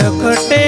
ಕಟೆ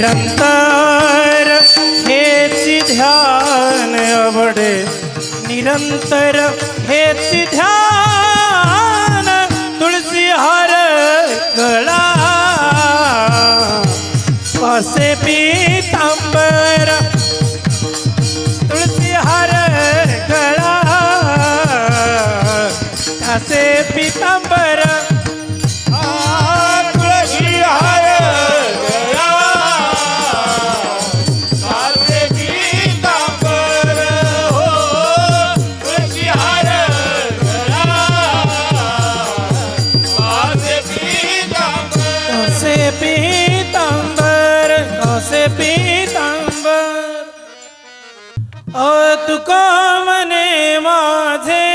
निरंतर हेची ध्यान आवडे निरंतर हेची ध्यान तुळसी हार कळा वासे पीतांबर तुळसी हार गळा. असे पीतांबर तुक म्हणे माझे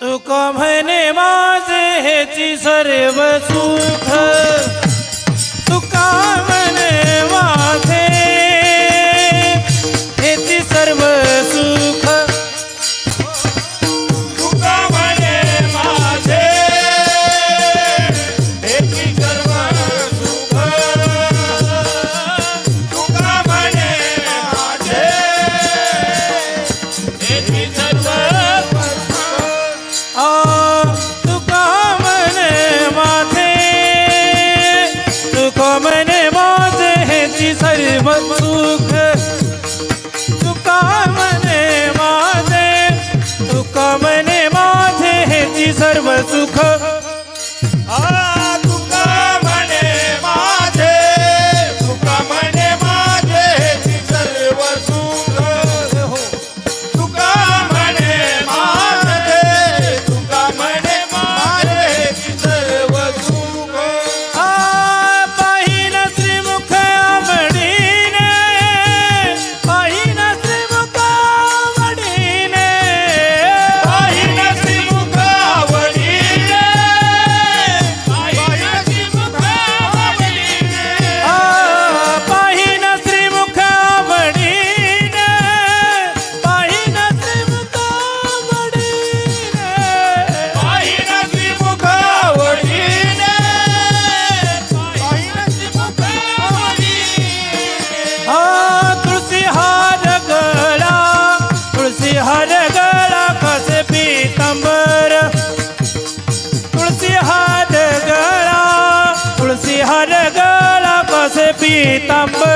तुक म्हणे माझे ह्याची सर्व सुख. तुका सर्व सुख தம்ப